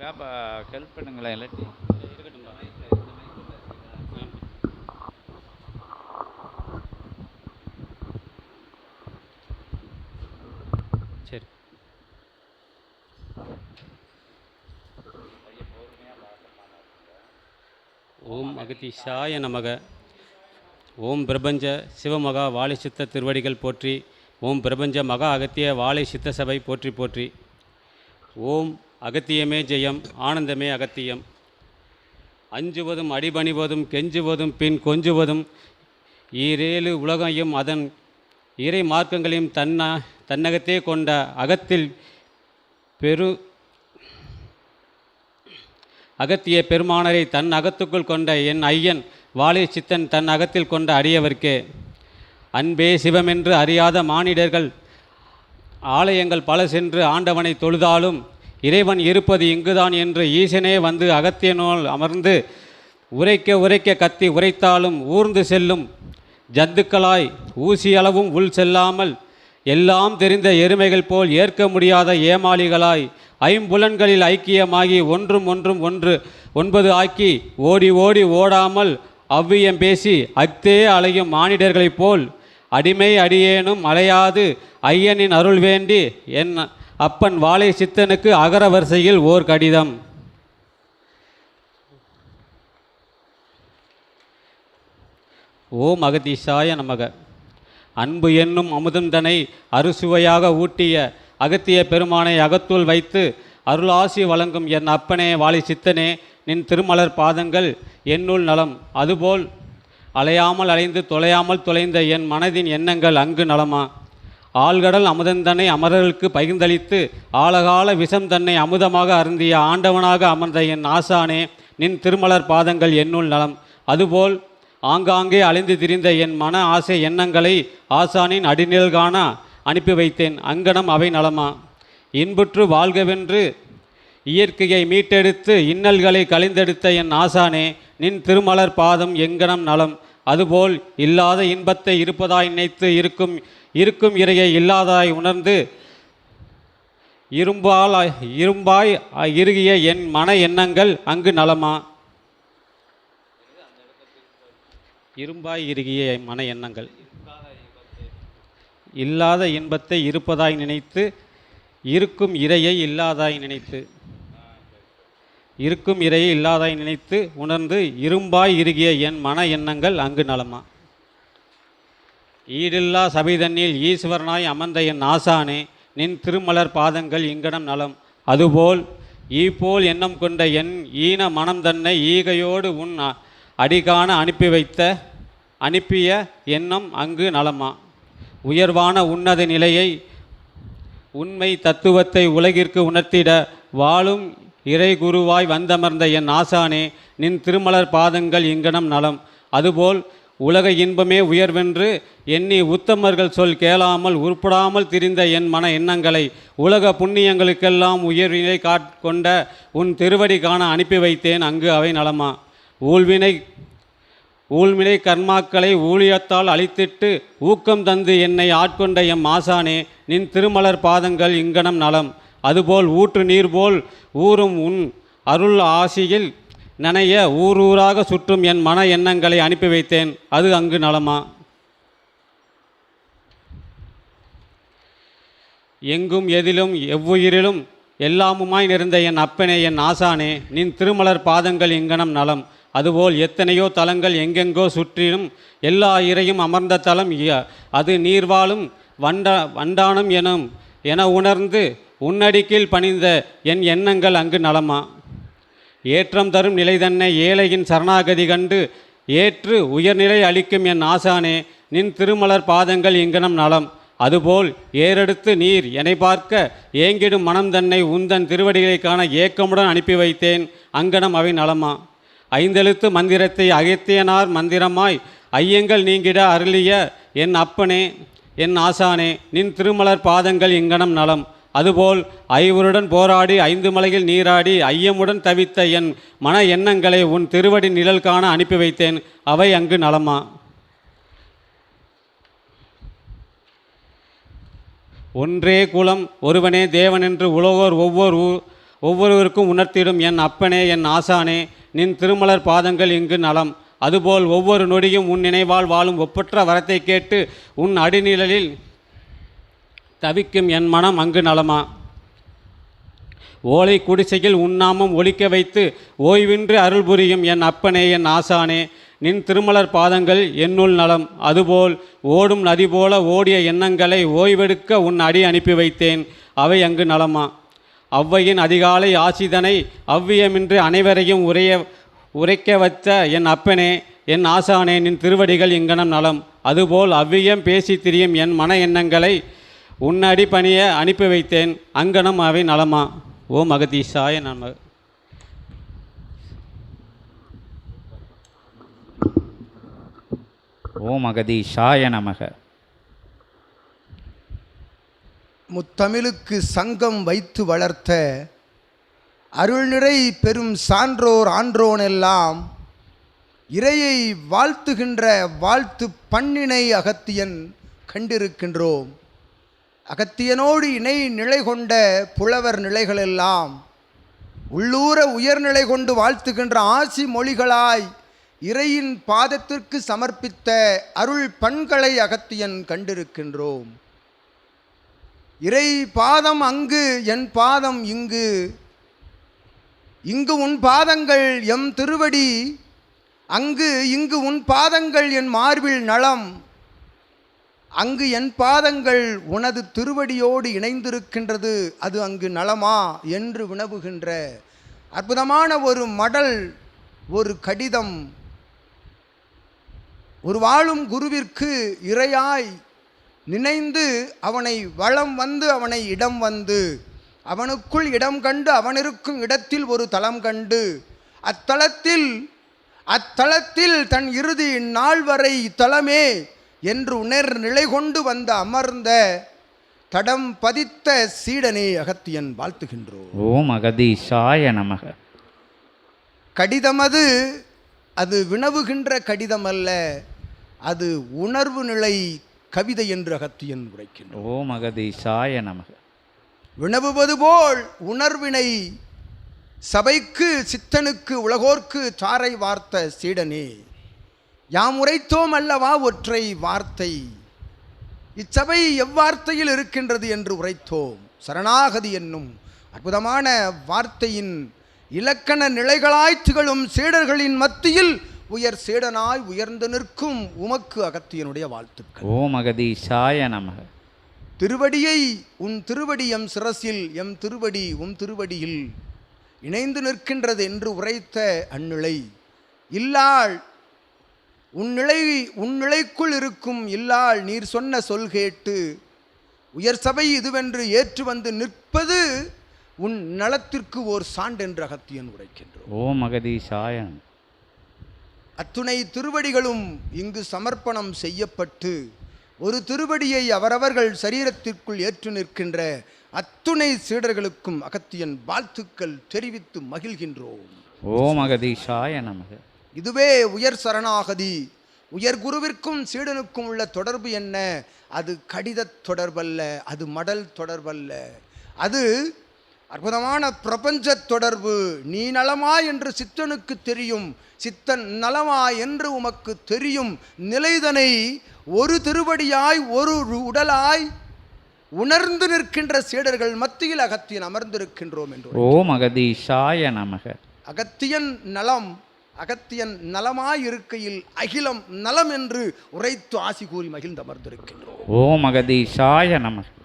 பேப்பா help பண்ணுங்களேன் இல்லாட்டி சரி. ஓம் அகதிஷாய நமக. ஓம் பிரபஞ்ச சிவமகா வாழை சித்த திருவடிகள் போற்றி. ஓம் பிரபஞ்ச மகா அகத்திய வாழை சித்த சபை போற்றி போற்றி. ஓம் அகத்தியமே ஜெயம் ஆனந்தமே அகத்தியம். அஞ்சுவதும் அடிபணிவதும் கெஞ்சுவதும் பின் கொஞ்சுவதும் ஈரேழு உலகையும் அதன் இறை மார்க்கங்களையும் தன்ன தன்னகத்தே கொண்ட அகத்தில் பெரு அகத்திய பெருமானரை தன் அகத்துக்குள் கொண்ட என் ஐயன் வாலி சித்தன் தன் அகத்தில் கொண்ட அடியவர்க்கே. அன்பே சிவமென்று அறியாத மானிடர்கள் ஆலயங்கள் பல சென்று ஆண்டவனை தொழுதாலும் இறைவன் இருப்பது இங்குதான் என்று ஈசனே வந்து அகத்தியனோல் அமர்ந்து உரைக்க உரைக்க கத்தி உரைத்தாலும் ஊர்ந்து செல்லும் ஜந்துக்களாய் ஊசியளவும் உள் செல்லாமல் எல்லாம் தெரிந்த எருமைகள் போல் ஏற்க முடியாத ஏமாளிகளாய் ஐம்புலன்களில் ஐக்கியமாகி ஒன்றும் ஒன்றும் ஒன்று ஒன்பது ஆக்கி ஓடி ஓடி ஓடாமல் அவ்வியம் பேசி அத்தே அலையும் மானிடர்களைப் போல் அடிமை அடியேனும் அலையாது ஐயனின் அருள் வேண்டி என் அப்பன் வாழை சித்தனுக்கு அகர வரிசையில் ஓர் கடிதம். ஓம் அகதீஷாய நமக அன்பு என்னும் அமுதந்தனை அறுசுவையாக ஊட்டிய அகத்திய பெருமானை அகத்துள் வைத்து அருளாசி வழங்கும் என் அப்பனே வாழை சித்தனே நின் திருமலர் பாதங்கள் என்னுள் நலம். அதுபோல் அலையாமல் அலைந்து தொலையாமல் தொலைந்த என் மனதின் எண்ணங்கள் அங்கு நலமா? ஆழ்கடல் அமுதந்தனை அமரர்களுக்கு பகிர்ந்தளித்து ஆழகால விஷம் தன்னை அமுதமாக அருந்திய ஆண்டவனாக அமர்ந்த என் ஆசானே நின் திருமலர் பாதங்கள் என்னுள் நலம். அதுபோல் ஆங்காங்கே அலைந்து திரிந்த என் மன ஆசை எண்ணங்களை ஆசானின் அடிநிழல் காண அனுப்பி வைத்தேன். அங்கனம் அவை நலமா? இன்புற்று வாழ்கவென்று இயற்கையை மீட்டெடுத்து இன்னல்களை கழிந்தெடுத்த என் ஆசானே நின் திருமலர் பாதம் எங்கனம் நலம். அதுபோல் இல்லாத இன்பத்தை இருப்பதாய் நினைத்து இருக்கும் இருக்கும் இறையை இல்லாதாய் உணர்ந்து இரும்பால் இரும்பாய் இறுகிய என் மன எண்ணங்கள் அங்கு நலமா? இரும்பாய் இறுகிய என் மன எண்ணங்கள். இல்லாத இன்பத்தை இருப்பதாய் நினைத்து இருக்கும் இறையை இல்லாதாய் நினைத்து. இருக்கும் இறையை இல்லாதாய் நினைத்து உணர்ந்து இரும்பாய் இறுகிய என் மன எண்ணங்கள் அங்கு நலமா? ஈடில்லா சபிதன்னில் ஈஸ்வரனாய் அமர்ந்த என் ஆசானே நின் திருமலர் பாதங்கள் இங்கனம் நலம். அதுபோல் ஈபோல் எண்ணம் கொண்ட என் ஈன மனம் தன்னை ஈகையோடு உன் அ- அடிகாண அனுப்பி வைத்த அனுப்பிய எண்ணம் அங்கு நலமா? உயர்வான உன்னத நிலையை உண்மை தத்துவத்தை உலகிற்கு உணர்த்திட வாழும் இறை குருவாய் வந்தமர்ந்த என் ஆசானே நின் திருமலர் பாதங்கள் இங்கனம் நலம். அதுபோல் உலக இன்பமே உயர்வென்று எண்ணி உத்தமர்கள் சொல் கேளாமல் உருப்படாமல் திரிந்த என் மன எண்ணங்களை உலக புண்ணியங்களுக்கெல்லாம் உயர்வினை காட்கொண்ட உன் திருவடி காண அனுப்பி வைத்தேன் அங்கு அவை நலமா? ஊழ்வினை ஊழ்வினை கர்மாக்களை ஊழியத்தால் அழித்திட்டு ஊக்கம் தந்து என்னை ஆட்கொண்ட எம் ஆசானே நின் திருமலர் பாதங்கள் இங்கனம் நலம். அதுபோல் ஊற்று நீர் போல் ஊறும் உன் அருள் ஆசியில் நனைய ஊர் ஊராக சுற்றும் என் மன எண்ணங்களை அனுப்பி வைத்தேன். அது அங்கு நலமா? எங்கும் எதிலும் எவ்வுயிரிலும் எல்லாமுமாய் நிறைந்த என் அப்பனே என் ஆசானே நின் திருமலர் பாதங்கள் எங்கனம் நலம். அதுபோல் எத்தனையோ தலங்கள் எங்கெங்கோ சுற்றிலும் எல்லா இறையும் அமர்ந்த தலம் இ- அது நீர்வாழும் வண்ட வண்டானம் எனும் என உணர்ந்து உன்னடிக்கில் பணிந்த என் எண்ணங்கள் அங்கு நலமா? ஏற்றம் தரும் நிலை தன்னை ஏழையின் சரணாகதி கண்டு ஏற்று உயர்நிலை அளிக்கும் என் ஆசானே நின் திருமலர் பாதங்கள் இங்கனம் நலம். அதுபோல் ஏறெடுத்து நீர் என்னை பார்க்க ஏங்கிடும் மனம் தன்னை உந்தன் திருவடிகளை காண ஏக்கமுடன் அனுப்பி வைத்தேன் அங்கனம் அவை நலமா? ஐந்தெழுத்து மந்திரத்தை அகத்தியனார் மந்திரமாய் ஐயங்கள் நீங்கிட அருளிய என் அப்பனே என் ஆசானே நின் திருமலர் பாதங்கள் இங்கனம் நலம். அதுபோல் ஐவருடன் போராடி ஐந்து மலையில் நீராடி ஐயமுடன் தவித்த என் மன எண்ணங்களை உன் திருவடி நிழல் காண அனுப்பி வைத்தேன். அவை அங்கு நலமா? ஒன்றே குலம் ஒருவனே தேவன் என்று உலகோர் ஒவ்வொரு ஊ- ஒவ்வொருவருக்கும் உணர்த்திடும் என் அப்பனே என் ஆசானே நின் திருமலர் பாதங்கள் இங்கு நலம். அதுபோல் ஒவ்வொரு நொடியும் உன் நினைவால் வாழும் ஒப்பற்ற வரத்தை கேட்டு உன் அடிநிழலில் தவிக்கும் என் மனம் அங்கு நலமா? ஓலை குடிசையில் உண்ணாமும் ஒலிக்க வைத்து ஓய்வின்றி அருள் புரியும் என் அப்பனே என் ஆசானே. நின் திருமலர் பாதங்கள் என்னுள் நலம். அதுபோல் ஓடும் நதி போல ஓடிய எண்ணங்களை ஓய்வெடுக்க உன் அடி அனுப்பி வைத்தேன். அவை அங்கு நலமா? அவ்வையின் அதிகாலை ஆசிதனை அவ்வியமின்றி அனைவரையும் உரைய உரைக்க வைத்த என் அப்பனே என் ஆசானே நின் திருவடிகள் இங்கனம் நலம். அதுபோல் அவ்வியம் பேசி திரியும் என் மன எண்ணங்களை உன்னடி பணிய அனுப்பி வைத்தேன். அங்கனம் அவை நலமா? ஓம் அகதீஷாய நம. ஓம் அகதீஷாய நமக. முத்தமிழுக்கு சங்கம் வைத்து வளர்த்த அருள்நிறை பெரும் சான்றோர் ஆன்றோனெல்லாம் இறையை வாழ்த்துகின்ற வாழ்த்து பண்ணினை அகத்தியன் கண்டிருக்கின்றோம். அகத்தியனோடு இணை நிலை கொண்ட புலவர் நிலைகளெல்லாம் உள்ளூர உயர்நிலை கொண்டு வாழ்த்துகின்ற ஆசி மொழிகளாய் இறையின் பாதத்திற்கு சமர்ப்பித்த அருள் பண்களை அகத்தியன் கண்டிருக்கின்றோம். இறை பாதம் அங்கு என் பாதம் இங்கு. இங்கு உன் பாதங்கள் எம் திருவடி அங்கு இங்கு உன் பாதங்கள் என் மார்பில் நலம். அங்கு என் பாதங்கள் உனது திருவடியோடு இணைந்திருக்கின்றது அது அங்கு நலமா என்று வினவுகின்ற அற்புதமான ஒரு மடல் ஒரு கடிதம் ஒரு வாழும் குருவிற்கு இறையாய் நினைந்து அவனை வளம் வந்து அவனை இடம் வந்து அவனுக்குள் இடம் கண்டு அவனிருக்கும் இடத்தில் ஒரு தலம் கண்டு அத்தலத்தில் அத்தலத்தில் தன் இறுதி நாள் வரை இத்தலமே என்று உணர் நிலை கொண்டு வந்து அமர்ந்த தடம் பதித்த சீடனே அகத்தியன் வாழ்த்துகின்றோம். ஓம் அகதீஷாய நமக. கடிதம் அது அது வினவுகின்ற கடிதம் அல்ல அது உணர்வு நிலை கவிதை என்று அகத்தியன் உரைக்கின்றோம் ஓம் அகதீஷாய நமக. வினவுவது போல் உணர்வினை சபைக்கு சித்தனுக்கு உலகோர்க்கு தாரை வார்த்த சீடனே. யாம் உரைத்தோம் அல்லவா ஒற்றை வார்த்தை? இச்சபை எவ்வார்த்தையில் இருக்கின்றது என்று உரைத்தோம். சரணாகதி என்னும் அற்புதமான வார்த்தையின் இலக்கண நிலைகளாய் திகழும் சீடர்களின் மத்தியில் உயர் சீடனாய் உயர்ந்து நிற்கும் உமக்கு அகத்தியனுடைய வாழ்த்துக்கள். ஓம் அகதீஷாய நமக. திருவடியை உன் திருவடி எம் சிரசில் எம் திருவடி உம் திருவடியில் இணைந்து நிற்கின்றது என்று உரைத்த அந்நிலை. இல்லாள் உன் நிலை உன் நிலைக்குள் இருக்கும் இல்லாள் நீர் சொன்ன சொல் கேட்டு உயர் சபை இதுவென்று ஏற்று வந்து நிற்பது உன் நலத்திற்கு ஓர் சான்றென்று அகத்தியன் உரைக்கின்றோம் ஓம் அகதீஷாய நமக அத்துணை திருவடிகளும் இங்கு சமர்ப்பணம் செய்யப்பட்டு ஒரு திருவடியை அவரவர்கள் சரீரத்திற்குள் ஏற்று நிற்கின்ற அத்துணை சீடர்களுக்கும் அகத்தியன் வாழ்த்துக்கள் தெரிவித்து மகிழ்கின்றோம். ஓம் அகதீஷாய நமக. இதுவே உயர் சரணாகதி. உயர் குருவிற்கும் சீடனுக்கும் உள்ள தொடர்பு என்ன? அது கடித தொடர்பல்ல அது மடல் தொடர்பல்ல. அது அற்புதமான பிரபஞ்ச தொடர்பு. நீ நலமா என்று சித்தனுக்கு தெரியும். சித்தன் நலமா என்று உமக்கு தெரியும். நிலைதனை ஒரு திருவடியாய் ஒரு உடலாய் உணர்ந்து நிற்கின்ற சீடர்கள் மத்தியில் அகத்தியன் அமர்ந்திருக்கின்றோம் என்று. ஓம் அகதீஷாய நமக. அகத்தியன் நலம் அகத்தியன் நலமாயிருக்கையில் அகிலம் நலம் என்று உரைத்து ஆசி கூறி மகிழ்ந்து அமர்ந்திருக்கின்றோம் ஓம் அகதீஷாய நமஸ்கார்